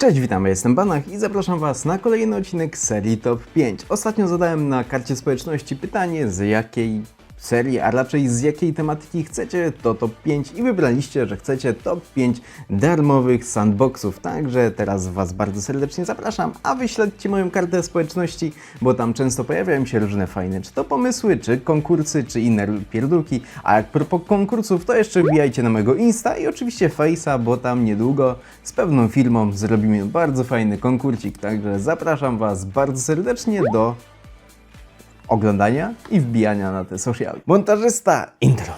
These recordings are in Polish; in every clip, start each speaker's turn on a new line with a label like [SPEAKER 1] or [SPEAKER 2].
[SPEAKER 1] Cześć, witam, ja jestem Banach i zapraszam Was na kolejny odcinek serii Top 5. Ostatnio zadałem na karcie społeczności pytanie, z jakiej serii, a raczej z jakiej tematyki chcecie to Top 5 i wybraliście, że chcecie Top 5 darmowych sandboxów. Także teraz Was bardzo serdecznie zapraszam, a wyśledźcie moją kartę społeczności, bo tam często pojawiają się różne fajne, czy to pomysły, czy konkursy, czy inne pierdółki. A jak propos konkursów, to jeszcze wbijajcie na mojego Insta i oczywiście Face'a, bo tam niedługo z pewną firmą zrobimy bardzo fajny konkursik. Także zapraszam Was bardzo serdecznie do oglądania i wbijania na te sociale. Montażysta intro.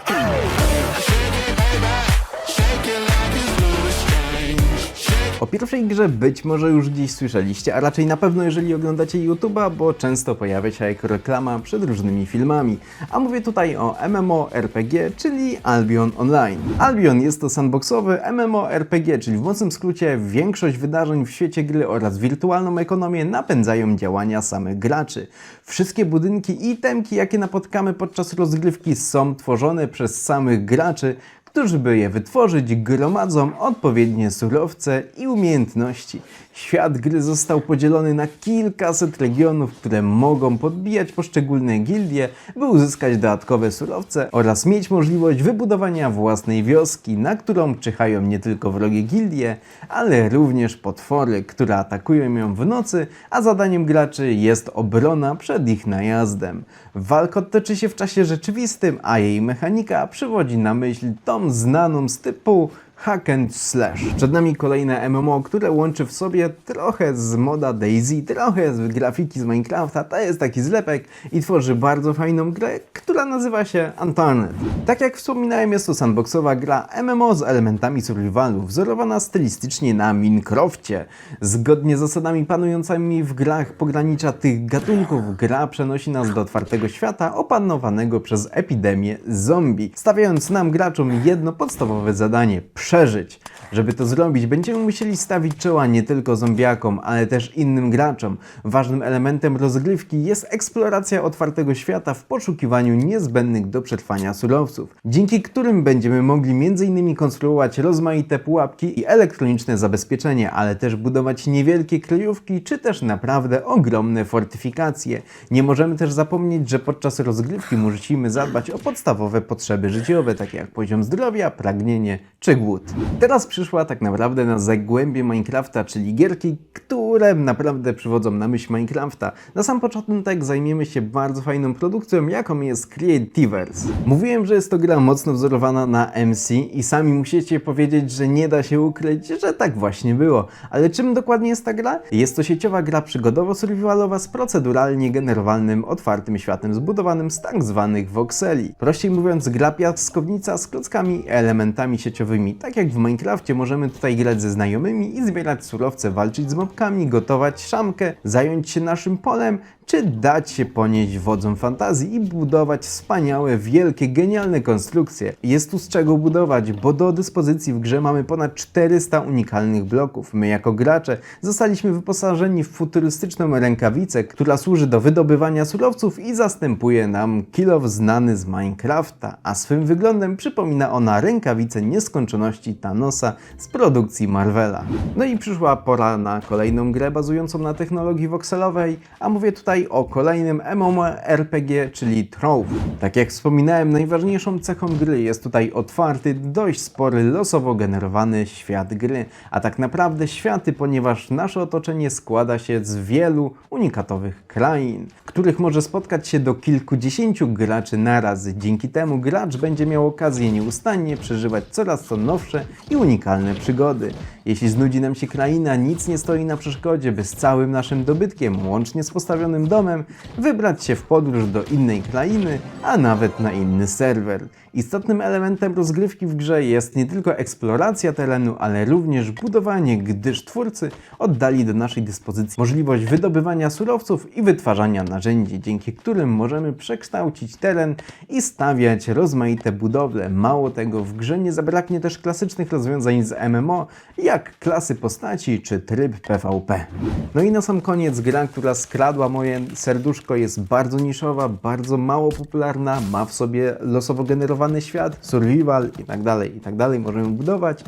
[SPEAKER 1] Pierwszej grze być może już gdzieś słyszeliście, a raczej na pewno jeżeli oglądacie YouTube'a, bo często pojawia się jako reklama przed różnymi filmami. A mówię tutaj o MMORPG, czyli Albion Online. Albion jest to sandboxowy MMORPG, czyli w mocnym skrócie większość wydarzeń w świecie gry oraz wirtualną ekonomię napędzają działania samych graczy. Wszystkie budynki i temki, jakie napotkamy podczas rozgrywki są tworzone przez samych graczy, którzy by je wytworzyć, gromadzą odpowiednie surowce i umiejętności. Świat gry został podzielony na kilkaset regionów, które mogą podbijać poszczególne gildie, by uzyskać dodatkowe surowce oraz mieć możliwość wybudowania własnej wioski, na którą czyhają nie tylko wrogie gildie, ale również potwory, które atakują ją w nocy, a zadaniem graczy jest obrona przed ich najazdem. Walka toczy się w czasie rzeczywistym, a jej mechanika przywodzi na myśl tą znaną z typu hack and slash. Przed nami kolejne MMO, które łączy w sobie trochę z moda Daisy, trochę z grafiki z Minecrafta, to jest taki zlepek i tworzy bardzo fajną grę, która nazywa się Unturned. Tak jak wspominałem, jest to sandboxowa gra MMO z elementami survivalu, wzorowana stylistycznie na Minecrafcie. Zgodnie z zasadami panującymi w grach pogranicza tych gatunków, gra przenosi nas do otwartego świata opanowanego przez epidemię zombie, stawiając nam graczom jedno podstawowe zadanie – przeżyć. Żeby to zrobić, będziemy musieli stawić czoła nie tylko zombiakom, ale też innym graczom. Ważnym elementem rozgrywki jest eksploracja otwartego świata w poszukiwaniu niezbędnych do przetrwania surowców, dzięki którym będziemy mogli m.in. konstruować rozmaite pułapki i elektroniczne zabezpieczenie, ale też budować niewielkie kryjówki, czy też naprawdę ogromne fortyfikacje. Nie możemy też zapomnieć, że podczas rozgrywki musimy zadbać o podstawowe potrzeby życiowe, takie jak poziom zdrowia, pragnienie czy głód. Teraz przyszła tak naprawdę na zagłębie Minecrafta, czyli gierki, które naprawdę przywodzą na myśl Minecrafta. Na sam początek zajmiemy się bardzo fajną produkcją, jaką jest Creativers. Mówiłem, że jest to gra mocno wzorowana na MC i sami musicie powiedzieć, że nie da się ukryć, że tak właśnie było. Ale czym dokładnie jest ta gra? Jest to sieciowa gra przygodowo-survivalowa z proceduralnie generowalnym, otwartym światem zbudowanym z tak zwanych voxeli. Prościej mówiąc, gra piaskownica z klockami elementami sieciowymi. Tak jak w Minecrafcie możemy tutaj grać ze znajomymi i zbierać surowce, walczyć z mobkami, gotować szamkę, zająć się naszym polem, czy dać się ponieść wodzom fantazji i budować wspaniałe, wielkie, genialne konstrukcje. Jest tu z czego budować, bo do dyspozycji w grze mamy ponad 400 unikalnych bloków. My jako gracze zostaliśmy wyposażeni w futurystyczną rękawicę, która służy do wydobywania surowców i zastępuje nam kilow znany z Minecrafta, a swym wyglądem przypomina ona rękawicę nieskończoności Thanosa z produkcji Marvela. No i przyszła pora na kolejną grę bazującą na technologii voxelowej, a mówię tutaj o kolejnym MMORPG, czyli Trove. Tak jak wspominałem, najważniejszą cechą gry jest tutaj otwarty, dość spory, losowo generowany świat gry, a tak naprawdę światy, ponieważ nasze otoczenie składa się z wielu unikatowych krain, których może spotkać się do kilkudziesięciu graczy naraz. Dzięki temu gracz będzie miał okazję nieustannie przeżywać coraz to nowsze i unikalne przygody. Jeśli znudzi nam się kraina, nic nie stoi na przeszkodzie, by z całym naszym dobytkiem, łącznie z postawionym domem, wybrać się w podróż do innej krainy, a nawet na inny serwer. Istotnym elementem rozgrywki w grze jest nie tylko eksploracja terenu, ale również budowanie, gdyż twórcy oddali do naszej dyspozycji możliwość wydobywania surowców i wytwarzania narzędzi, dzięki którym możemy przekształcić teren i stawiać rozmaite budowle. Mało tego, w grze nie zabraknie też klasycznych rozwiązań z MMO, jak klasy postaci czy tryb PvP. No i na sam koniec gra, która skradła moje serduszko, jest bardzo niszowa, bardzo mało popularna, ma w sobie losowo generowany świat, survival i tak dalej, i tak dalej możemy budować.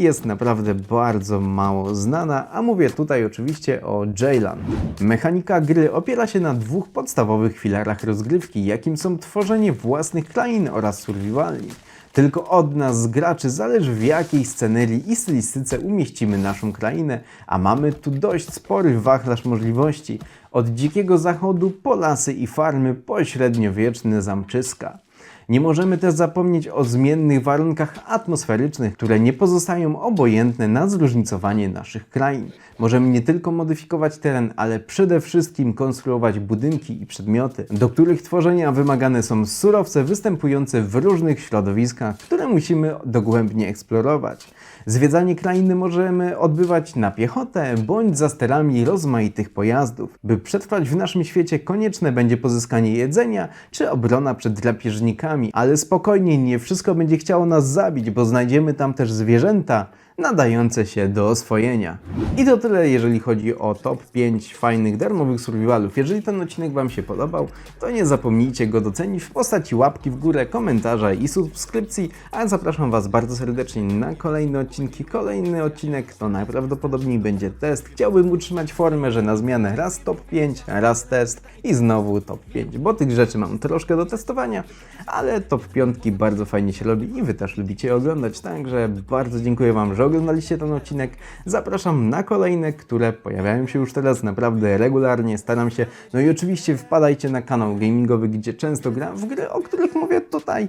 [SPEAKER 1] Jest naprawdę bardzo mało znana, a mówię tutaj oczywiście o Jaylan. Mechanika gry opiera się na dwóch podstawowych filarach rozgrywki, jakim są tworzenie własnych krain oraz survivali. Tylko od nas, graczy, zależy w jakiej scenerii i stylistyce umieścimy naszą krainę, a mamy tu dość spory wachlarz możliwości. Od dzikiego zachodu po lasy i farmy, po średniowieczne zamczyska. Nie możemy też zapomnieć o zmiennych warunkach atmosferycznych, które nie pozostają obojętne na zróżnicowanie naszych krain. Możemy nie tylko modyfikować teren, ale przede wszystkim konstruować budynki i przedmioty, do których tworzenia wymagane są surowce występujące w różnych środowiskach, które musimy dogłębnie eksplorować. Zwiedzanie krainy możemy odbywać na piechotę bądź za sterami rozmaitych pojazdów. By przetrwać w naszym świecie konieczne będzie pozyskanie jedzenia czy obrona przed drapieżnikami, ale spokojnie, nie wszystko będzie chciało nas zabić, bo znajdziemy tam też zwierzęta, nadające się do oswojenia. I to tyle, jeżeli chodzi o top 5 fajnych darmowych survivalów. Jeżeli ten odcinek Wam się podobał, to nie zapomnijcie go docenić w postaci łapki w górę, komentarza i subskrypcji, a zapraszam Was bardzo serdecznie na kolejne odcinki. Kolejny odcinek to najprawdopodobniej będzie test. Chciałbym utrzymać formę, że na zmianę raz top 5, raz test i znowu top 5, bo tych rzeczy mam troszkę do testowania, ale top 5 bardzo fajnie się robi i Wy też lubicie oglądać, także bardzo dziękuję Wam, że oglądaliście ten odcinek. Zapraszam na kolejne, które pojawiają się już teraz naprawdę regularnie, staram się. No i oczywiście wpadajcie na kanał gamingowy, gdzie często gram w gry, o których mówię tutaj.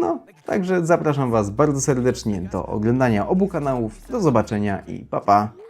[SPEAKER 1] No, także zapraszam Was bardzo serdecznie do oglądania obu kanałów. Do zobaczenia i pa pa!